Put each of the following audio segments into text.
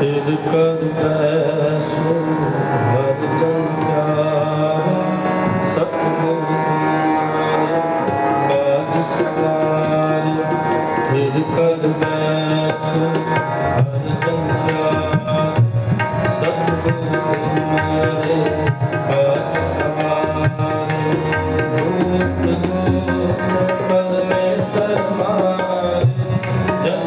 ਤਿਲ ਕਰ ਬੈਸੋ ਹਰ ਜਨ ਪਿਆਰ ਸਤਿਗੁਰ ਨਾਮ ਕਾਜ ਸਵਾਰਿ ਤਿਲ ਕਰ ਬੈਸੋ ਹਰ ਜਨ ਪਿਆਰ ਸਤਿਗੁਰ ਨਾਮ ਕਾਜ ਸਵਾਰਿ ਦੁਸ਼ਟ ਦੋਖ ਪਰਮੇਸ਼ਰ ਮਾਰੇ ਜਨ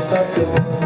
ਸਤਿ ਮਨ।